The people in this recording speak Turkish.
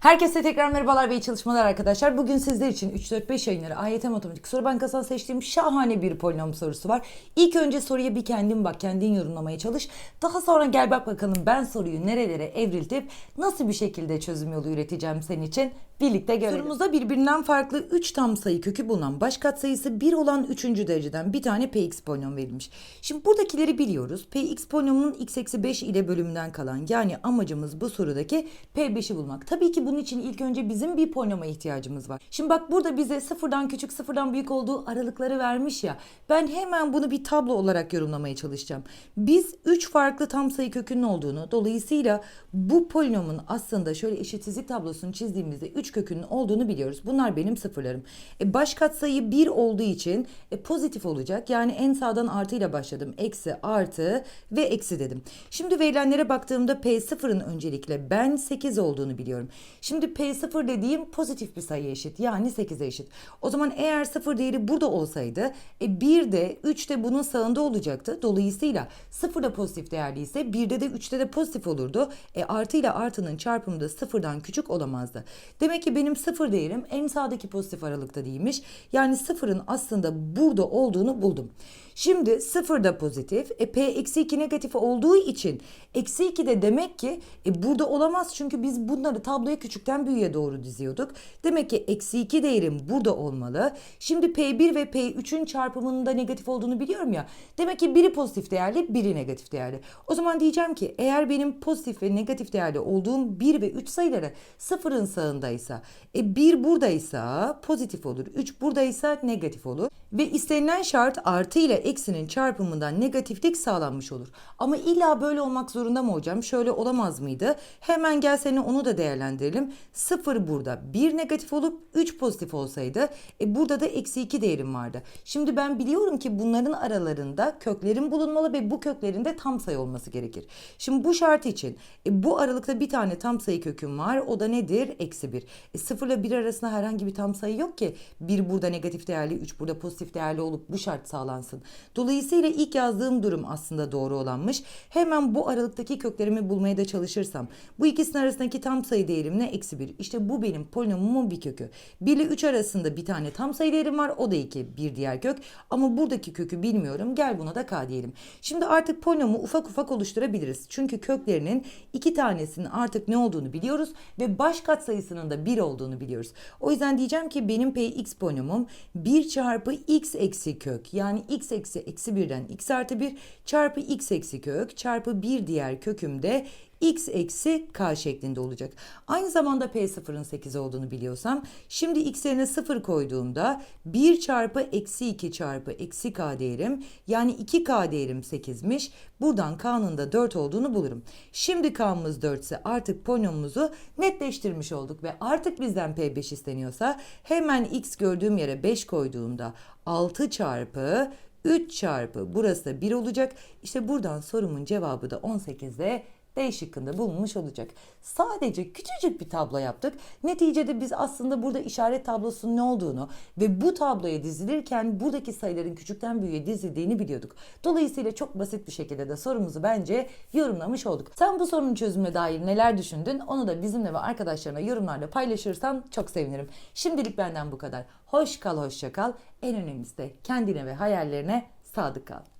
Herkese tekrar merhabalar ve iyi çalışmalar arkadaşlar. Bugün sizler için 3-4-5 yayınları AYT Matematik Soru Bankası'ndan seçtiğim şahane bir polinom sorusu var. İlk önce soruya bir kendin bak, kendin yorumlamaya çalış. Daha sonra gel bak bakalım ben soruyu nerelere evriltip nasıl bir şekilde çözüm yolu üreteceğim senin için. Birlikte görelim. Sorumuzda birbirinden farklı 3 tam sayı kökü bulunan baş katsayısı 1 olan 3. dereceden bir tane px polinom verilmiş. Şimdi buradakileri biliyoruz. px polinomunun x eksi 5 ile bölümünden kalan yani amacımız bu sorudaki p5'i bulmak. Tabii ki bunun için ilk önce bizim bir polinoma ihtiyacımız var. Şimdi bak burada bize sıfırdan küçük sıfırdan büyük olduğu aralıkları vermiş ya. Ben hemen bunu bir tablo olarak yorumlamaya çalışacağım. Biz 3 farklı tam sayı kökünün olduğunu dolayısıyla bu polinomun aslında şöyle eşitsizlik tablosunu çizdiğimizde 3 kökünün olduğunu biliyoruz. Bunlar benim sıfırlarım. E, baş katsayı 1 olduğu için e, pozitif olacak. Yani en sağdan artıyla başladım. Eksi, artı ve eksi dedim. Şimdi verilenlere baktığımda P0'ın öncelikle ben 8 olduğunu biliyorum. Şimdi P0 dediğim pozitif bir sayı eşit. Yani 8'e eşit. O zaman eğer 0 değeri burada olsaydı e, 1 de 3 de bunun sağında olacaktı. Dolayısıyla 0 da pozitif değerliyse 1'de de 3'te de pozitif olurdu. E, artı ile artının çarpımı da sıfırdan küçük olamazdı. Demek ki benim sıfır değerim en sağdaki pozitif aralıkta değilmiş. Yani sıfırın aslında burada olduğunu buldum. Şimdi sıfır da pozitif. E, P eksi 2 negatif olduğu için eksi 2 de demek ki e, burada olamaz. Çünkü biz bunları tabloya küçükten büyüğe doğru diziyorduk. Demek ki eksi 2 değerim burada olmalı. Şimdi P1 ve P3'ün çarpımının da negatif olduğunu biliyorum ya. Demek ki biri pozitif değerli, biri negatif değerli. O zaman diyeceğim ki eğer benim pozitif ve negatif değerli olduğum 1 ve 3 sayıları sıfırın sağındaysa, e 1 buradaysa pozitif olur, 3 buradaysa negatif olur. Ve istenilen şart artı ile eksinin çarpımından negatiflik sağlanmış olur. Ama illa böyle olmak zorunda mı hocam? Şöyle olamaz mıydı? Hemen gel seni onu da değerlendirelim. 0 burada 1 negatif olup 3 pozitif olsaydı e burada da eksi 2 değerim vardı. Şimdi ben biliyorum ki bunların aralarında köklerin bulunmalı ve bu köklerin de tam sayı olması gerekir. Şimdi bu şart için e, bu aralıkta bir tane tam sayı köküm var. O da nedir? Eksi 1. E, 0 ile 1 arasında herhangi bir tam sayı yok ki. 1 burada negatif değerli, 3 burada pozitif değerli olup bu şart sağlansın. Dolayısıyla ilk yazdığım durum aslında doğru olanmış. Hemen bu aralıktaki köklerimi bulmaya da çalışırsam bu ikisinin arasındaki tam sayı değerim ne? Eksi 1. İşte bu benim polinomumun bir kökü. 1 ile 3 arasında bir tane tam sayı değerim var. O da 2. Bir diğer kök. Ama buradaki kökü bilmiyorum. Gel buna da k diyelim. Şimdi artık polinomu ufak ufak oluşturabiliriz. Çünkü köklerinin iki tanesinin artık ne olduğunu biliyoruz ve baş katsayısının da 1 olduğunu biliyoruz. O yüzden diyeceğim ki benim px polinomum 1 çarpı x eksi kök yani x eksi eksi 1'den x artı 1 çarpı x eksi kök çarpı bir diğer kökümde x eksi k şeklinde olacak. Aynı zamanda p0'ın 8 olduğunu biliyorsam şimdi x yerine 0 koyduğumda 1 çarpı eksi 2 çarpı eksi k değerim yani 2k değerim 8'miş. Buradan k'nın da 4 olduğunu bulurum. Şimdi k'mız 4 ise artık polinomumuzu netleştirmiş olduk ve artık bizden p5 isteniyorsa hemen x gördüğüm yere 5 koyduğumda 6 çarpı 3 çarpı burası da 1 olacak. İşte buradan sorumun cevabı da 18'de D şıkkında bulunmuş olacak. Sadece küçücük bir tablo yaptık. Neticede biz aslında burada işaret tablosunun ne olduğunu ve bu tabloya dizilirken buradaki sayıların küçükten büyüğe dizildiğini biliyorduk. Dolayısıyla çok basit bir şekilde de sorumuzu bence yorumlamış olduk. Sen bu sorunun çözümüne dair neler düşündün? Onu da bizimle ve arkadaşlarına yorumlarda paylaşırsan çok sevinirim. Şimdilik benden bu kadar. Hoş kal, hoşça kal. En önemlisi de kendine ve hayallerine sadık kal.